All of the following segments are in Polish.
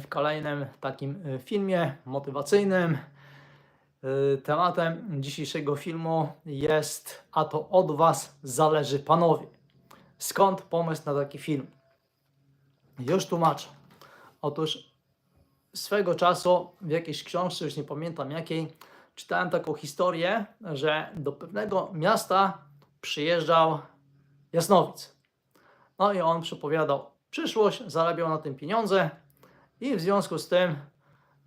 w kolejnym takim y, filmie motywacyjnym. Y, Tematem dzisiejszego filmu jest A to od Was zależy panowie. Skąd pomysł na taki film? Już tłumaczę. Otóż swego czasu w jakiejś książce, już nie pamiętam jakiej, czytałem taką historię, że do pewnego miasta przyjeżdżał jasnowic. No i on przepowiadał przyszłość, zarabiał na tym pieniądze i w związku z tym,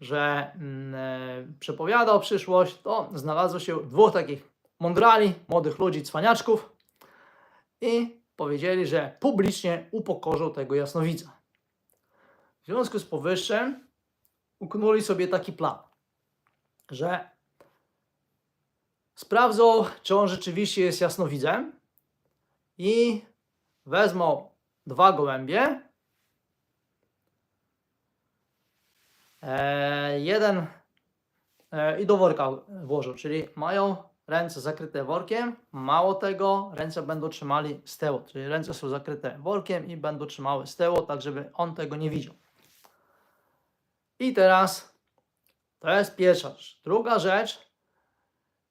że mm, e, przepowiadał przyszłość, to znalazło się dwóch takich mądrali, młodych ludzi, cwaniaczków i powiedzieli, że publicznie upokorzą tego jasnowidza. W związku z powyższym uknuli sobie taki plan, że sprawdzą, czy on rzeczywiście jest jasnowidzem i wezmą dwa gołębie. E, jeden e, i do worka włożą, czyli mają ręce zakryte workiem. Mało tego, ręce będą trzymali z tyłu, czyli ręce są zakryte workiem i będą trzymały z tyłu, tak żeby on tego nie widział. I teraz to jest pierwsza rzecz. Druga rzecz,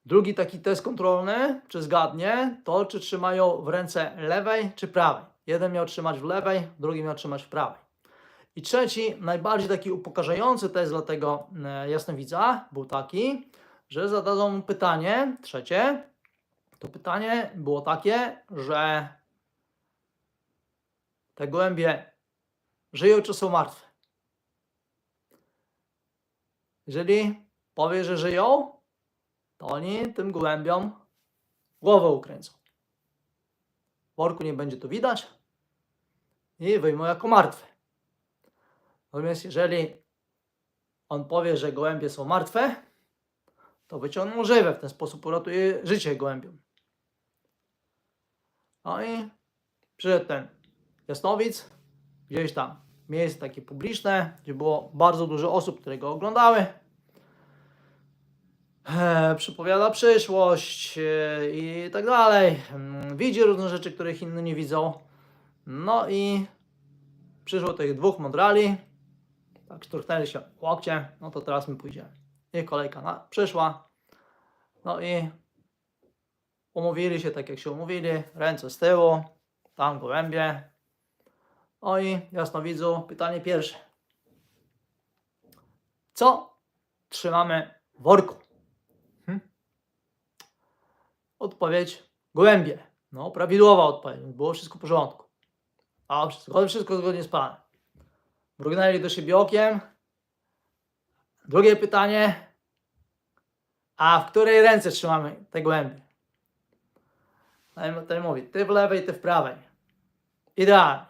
drugi taki test kontrolny, czy zgadnie, to czy trzymają w ręce lewej czy prawej. Jeden miał trzymać w lewej, drugi miał trzymać w prawej. I trzeci, najbardziej taki upokarzający test dla tego e, jasnowidza był taki, że zadadzą mu pytanie, trzecie, to pytanie było takie, że te gołębie żyją czy są martwe. Jeżeli powie, że żyją, to oni tym gołębiom głowę ukręcą. W worku nie będzie to widać i wyjmą jako martwe. Natomiast jeżeli on powie, że gołębie są martwe, to wyciągną żywe, w ten sposób uratuje życie gołębiom. No i przyszedł ten jasnowic, gdzieś tam miejsce takie publiczne, gdzie było bardzo dużo osób, które go oglądały. E, Przypowiada przyszłość e, i tak dalej. Mm, Widzi różne rzeczy, których inni nie widzą. No i przyszło tych dwóch mądrali. Tak, szturchnęli się łokcie. No to teraz my pójdziemy. I kolejka na, przyszła. No i umówili się tak jak się umówili. Ręce z tyłu. Tam gołębie. No i jasnowidzu, pytanie pierwsze. Co trzymamy w worku? Hm? Odpowiedź gołębie. No, prawidłowa odpowiedź. Było wszystko w porządku. A wszystko, wszystko zgodnie z planem. Mrugnęli do siebie okiem. Drugie pytanie. A w której ręce trzymamy te gołębie? Ten, ten mówi, ty w lewej, ty w prawej. Idealnie.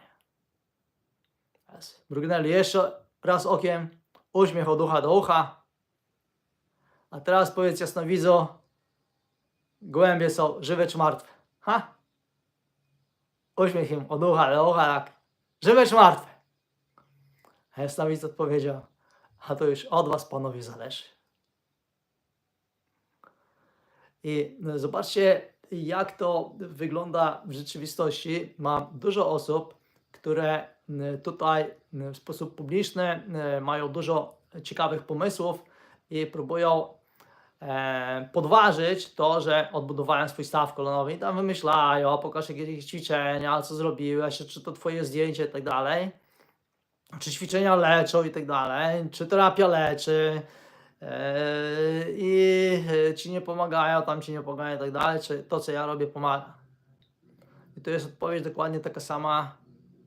Teraz Mrugnęli jeszcze raz okiem. Uśmiech od ucha do ucha. A teraz powiedz jasnowidzu, gołębie są żywe czy martwe? Ha? Uśmiech im od ucha do ucha, tak. Żywe czy martwe? A jasnowidz odpowiedział, a to już od was panowie zależy. I no, zobaczcie, jak to wygląda w rzeczywistości. Mam dużo osób, które tutaj w sposób publiczny mają dużo ciekawych pomysłów i próbują e, podważyć to, że odbudowałem swój staw kolonowy i tam wymyślają, pokaż jakieś ćwiczenia, co zrobiłeś, czy to twoje zdjęcie i tak dalej. Czy ćwiczenia leczą i tak dalej, czy terapia leczy e, i e, ci nie pomagają, tam ci nie pomagają i tak dalej, czy to, co ja robię, pomaga. I to jest odpowiedź dokładnie taka sama,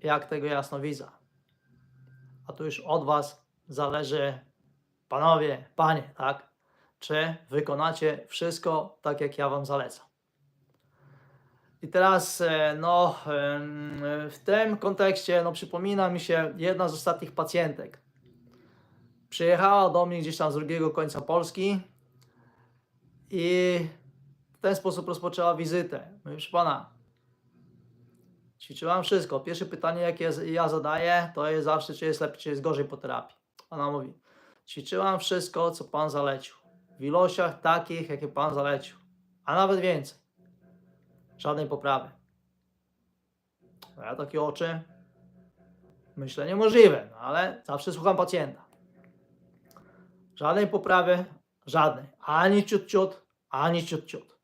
jak tego jasnowidza. A to już od was zależy, panowie, panie, tak? Czy wykonacie wszystko tak, jak ja wam zalecam. I teraz, e, no, w tym kontekście, no, przypomina mi się jedna z ostatnich pacjentek. Przyjechała do mnie gdzieś tam z drugiego końca Polski i w ten sposób rozpoczęła wizytę. Mówię, proszę pana, ćwiczyłam wszystko. Pierwsze pytanie, jakie ja zadaję, to jest zawsze, czy jest lepiej, czy jest gorzej po terapii. Ona mówi, ćwiczyłam wszystko, co pan zalecił. W ilościach takich, jakie pan zalecił. A nawet więcej. Żadnej poprawy. Ja takie oczy. Myślę niemożliwe, no ale zawsze słucham pacjenta. Żadnej poprawy, żadnej. Ani ciut ciut, ani ciut ciut.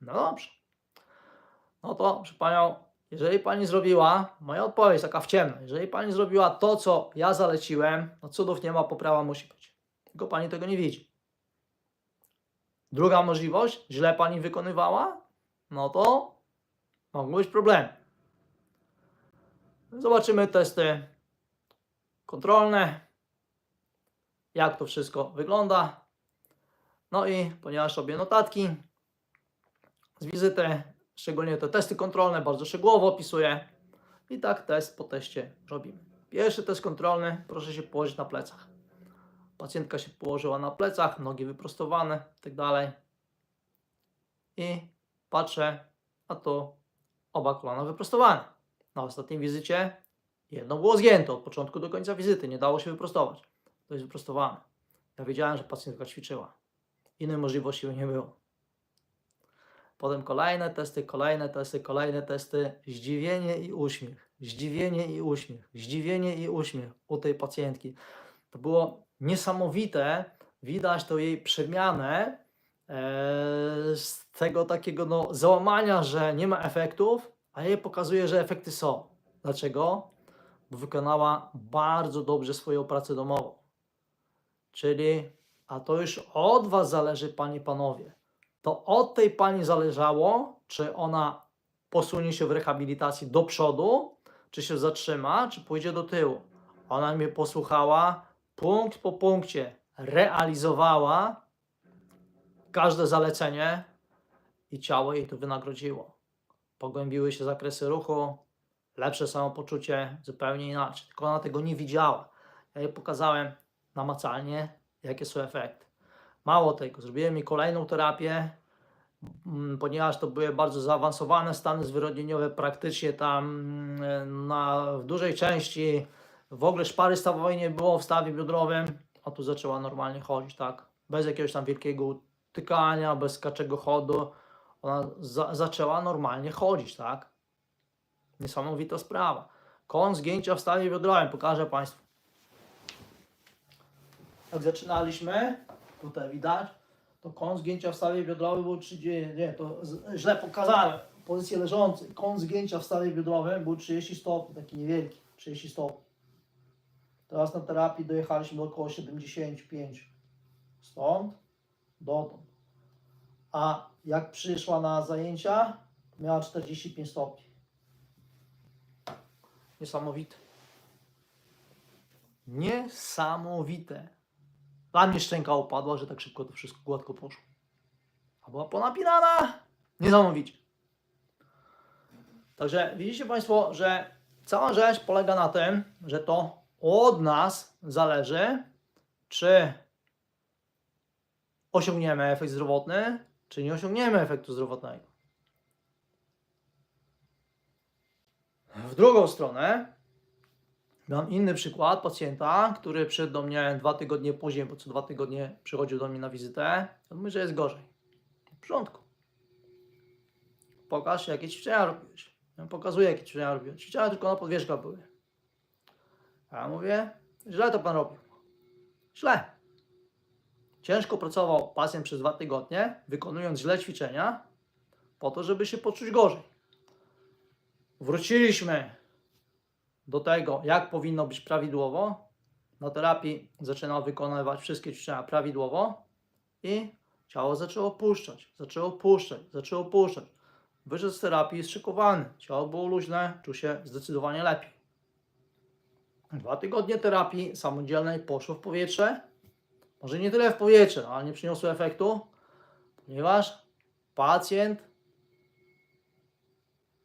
No dobrze. No to, proszę Panią, jeżeli Pani zrobiła, moja odpowiedź taka w ciemno, jeżeli Pani zrobiła to, co ja zaleciłem, no cudów nie ma, poprawa musi być. Tylko Pani tego nie widzi. Druga możliwość, źle Pani wykonywała, no to mogą być problemy. Zobaczymy testy kontrolne, jak to wszystko wygląda. No i ponieważ robię notatki z wizyty, szczególnie te testy kontrolne, bardzo szczegółowo opisuję. I tak test po teście robimy. Pierwszy test kontrolny, proszę się położyć na plecach. Pacjentka się położyła na plecach, nogi wyprostowane, tak dalej. I patrzę, a to oba kolana wyprostowane. Na ostatniej wizycie jedno było zgięte od początku do końca wizyty, nie dało się wyprostować. To jest wyprostowane. Ja wiedziałem, że pacjentka ćwiczyła. Innej możliwości nie było. Potem kolejne testy, kolejne testy, kolejne testy. Zdziwienie i uśmiech. Zdziwienie i uśmiech. Zdziwienie i uśmiech u tej pacjentki. To było niesamowite. Widać to jej przemianę e, z tego takiego no, załamania, że nie ma efektów, a jej pokazuje, że efekty są. Dlaczego? Bo wykonała bardzo dobrze swoją pracę domową. Czyli, a to już od Was zależy, Panie Panowie. To od tej Pani zależało, czy ona posunie się w rehabilitacji do przodu, czy się zatrzyma, czy pójdzie do tyłu. Ona mnie posłuchała, punkt po punkcie realizowała każde zalecenie i ciało jej to wynagrodziło. Pogłębiły się zakresy ruchu, lepsze samopoczucie, zupełnie inaczej. Tylko ona tego nie widziała. Ja jej pokazałem namacalnie, jakie są efekty. Mało tego, zrobiłem mi kolejną terapię, mm, ponieważ to były bardzo zaawansowane stany zwyrodnieniowe, praktycznie tam mm, na, w dużej części w ogóle szpary stawowej nie było w stawie biodrowym, a tu zaczęła normalnie chodzić, tak? Bez jakiegoś tam wielkiego tykania, bez kaczego chodu. Ona za, zaczęła normalnie chodzić, tak? Niesamowita sprawa. Kąt zgięcia w stawie biodrowym, pokażę Państwu. Jak zaczynaliśmy, tutaj widać, to kąt zgięcia w stawie biodrowym był 30, nie, to źle pokazałem, pozycję leżącej. Kąt zgięcia w stawie biodrowym był 30 stopni, taki niewielki, 30 stopni. Teraz na terapii dojechaliśmy do około 75 stąd dotąd. A jak przyszła na zajęcia, miała 45 stopni. Niesamowite. Niesamowite. Dla mnie szczęka upadła, że tak szybko to wszystko gładko poszło. A była ponapinana. Niesamowicie. Także widzicie Państwo, że cała rzecz polega na tym, że to od nas zależy, czy osiągniemy efekt zdrowotny, czy nie osiągniemy efektu zdrowotnego. W drugą stronę mam inny przykład pacjenta, który przyszedł do mnie dwa tygodnie później, bo co dwa tygodnie przychodził do mnie na wizytę. On mówi, że jest gorzej. W porządku. Pokaż, jakie ćwiczenia robiłeś. Ja pokazuję, jakie ćwiczenia robiłem. Ćwiczenia tylko na podwierzchach były. A ja mówię, źle to pan robił. Źle. Ciężko pracował pacjent przez dwa tygodnie, wykonując źle ćwiczenia, po to, żeby się poczuć gorzej. Wróciliśmy do tego, jak powinno być prawidłowo. Na terapii zaczynał wykonywać wszystkie ćwiczenia prawidłowo i ciało zaczęło puszczać, zaczęło puszczać, zaczęło puszczać. Wyszedł z terapii zszykowany, ciało było luźne, czuł się zdecydowanie lepiej. Dwa tygodnie terapii samodzielnej poszło w powietrze. Może nie tyle w powietrze, ale nie przyniosło efektu, ponieważ pacjent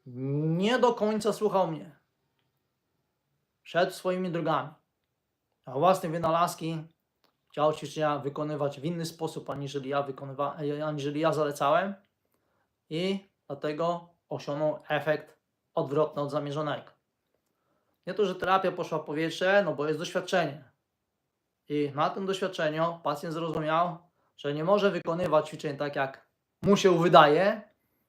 nie do końca słuchał mnie. Szedł swoimi drogami. A własne wynalazki chciał ćwiczenia wykonywać w inny sposób, aniżeli ja, wykonywa, aniżeli ja zalecałem. I dlatego osiągnął efekt odwrotny od zamierzonego. Nie to, że terapia poszła w powietrze, no bo jest doświadczenie. I na tym doświadczeniu pacjent zrozumiał, że nie może wykonywać ćwiczeń tak, jak mu się wydaje,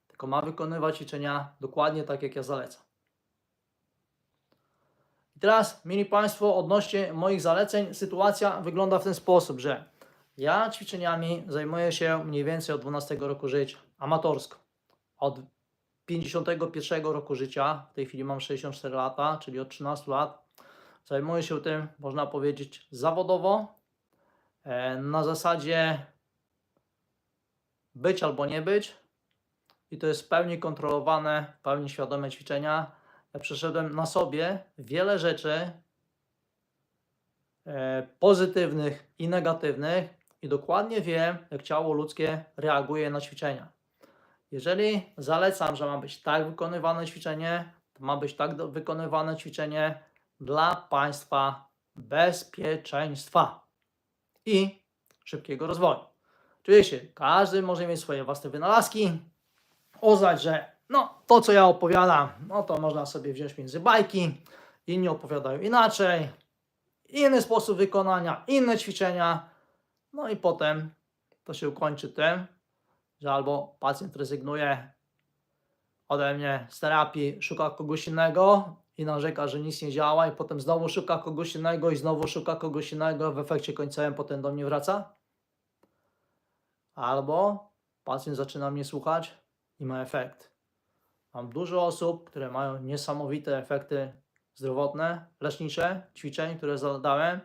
tylko ma wykonywać ćwiczenia dokładnie tak, jak ja zalecam. I teraz, mili Państwo, odnośnie moich zaleceń, sytuacja wygląda w ten sposób, że ja ćwiczeniami zajmuję się mniej więcej od 12 roku życia, amatorsko. Od 51 roku życia, w tej chwili mam 64 lata, czyli od 13 lat, zajmuję się tym, można powiedzieć, zawodowo, e, na zasadzie być albo nie być. I to jest w pełni kontrolowane, w pełni świadome ćwiczenia. Ja przeszedłem na sobie wiele rzeczy e, pozytywnych i negatywnych i dokładnie wiem, jak ciało ludzkie reaguje na ćwiczenia. Jeżeli zalecam, że ma być tak wykonywane ćwiczenie, to ma być tak wykonywane ćwiczenie dla Państwa bezpieczeństwa i szybkiego rozwoju. Oczywiście każdy może mieć swoje własne wynalazki, uznać, że no, to co ja opowiadam, no to można sobie wziąć między bajki, inni opowiadają inaczej, inny sposób wykonania, inne ćwiczenia, no i potem to się ukończy tym, że albo pacjent rezygnuje ode mnie z terapii, szuka kogoś innego i narzeka, że nic nie działa i potem znowu szuka kogoś innego i znowu szuka kogoś innego, w efekcie końcowym potem do mnie wraca. Albo pacjent zaczyna mnie słuchać i ma efekt. Mam dużo osób, które mają niesamowite efekty zdrowotne, lecznicze, ćwiczeń, które zadałem.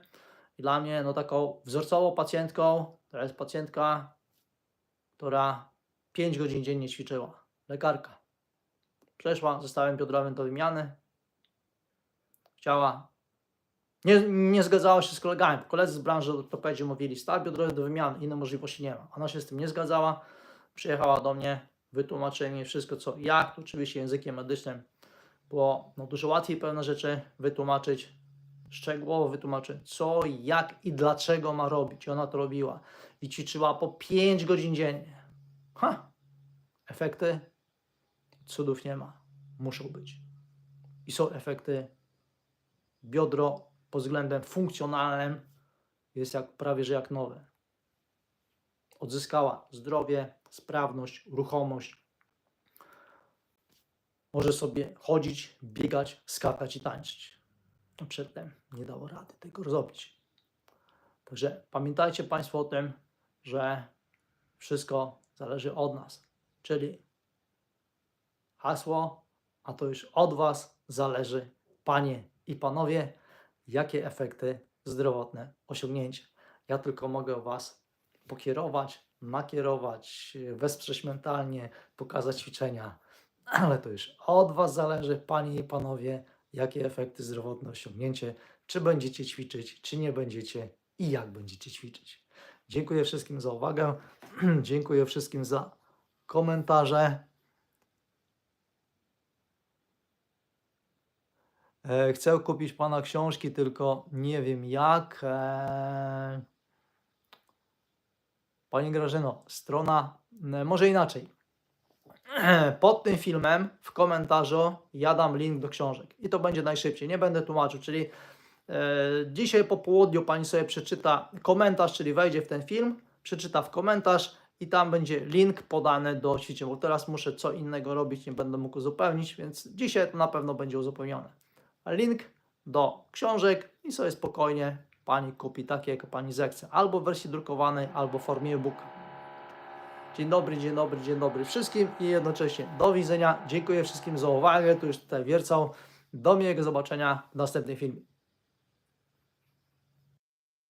I dla mnie no, taką wzorcową pacjentką to jest pacjentka, która 5 godzin dziennie ćwiczyła. Lekarka. Przeszła ze stawem biodrowym do wymiany. Chciała. Nie, nie zgadzała się z kolegami. Koledzy z branży ortopedzi mówili, staw biodrowy do wymiany, innej możliwości nie ma. Ona się z tym nie zgadzała. Przyjechała do mnie, wytłumaczyłem jej wszystko, co jak, oczywiście językiem medycznym było no, dużo łatwiej pewne rzeczy wytłumaczyć, szczegółowo wytłumaczyć, co, jak i dlaczego ma robić. I ona to robiła i ćwiczyła po 5 godzin dziennie. Ha! Efekty cudów nie ma. Muszą być. I są efekty. Biodro pod względem funkcjonalnym jest jak prawie że jak nowe. Odzyskała zdrowie, sprawność, ruchomość. Może sobie chodzić, biegać, skakać i tańczyć. No Przedtem nie dało rady tego zrobić. Także pamiętajcie Państwo o tym, że wszystko zależy od nas. Czyli hasło, a to już od Was zależy, Panie i Panowie, jakie efekty zdrowotne osiągnięcie. Ja tylko mogę Was pokierować, nakierować, wesprzeć mentalnie, pokazać ćwiczenia, ale to już od Was zależy, Panie i Panowie, jakie efekty zdrowotne osiągnięcie, czy będziecie ćwiczyć, czy nie będziecie i jak będziecie ćwiczyć. Dziękuję wszystkim za uwagę. Dziękuję wszystkim za komentarze. Chcę kupić Pana książki, tylko nie wiem jak. E, Pani Grażyno, strona, e, może inaczej. Pod tym filmem w komentarzu ja dam link do książek i to będzie najszybciej. Nie będę tłumaczył, czyli e, dzisiaj po południu Pani sobie przeczyta komentarz, czyli wejdzie w ten film, przeczyta w komentarz i tam będzie link podany do ćwiczeń, bo teraz muszę co innego robić, nie będę mógł uzupełnić, więc dzisiaj to na pewno będzie uzupełnione. Link do książek i sobie spokojnie Pani kupi takie, jak Pani zechce, albo w wersji drukowanej, albo w formie e-booka. Dzień dobry, dzień dobry, dzień dobry wszystkim i jednocześnie do widzenia. Dziękuję wszystkim za uwagę. Tu już tutaj wiercą. Do miłego zobaczenia w następnym filmie.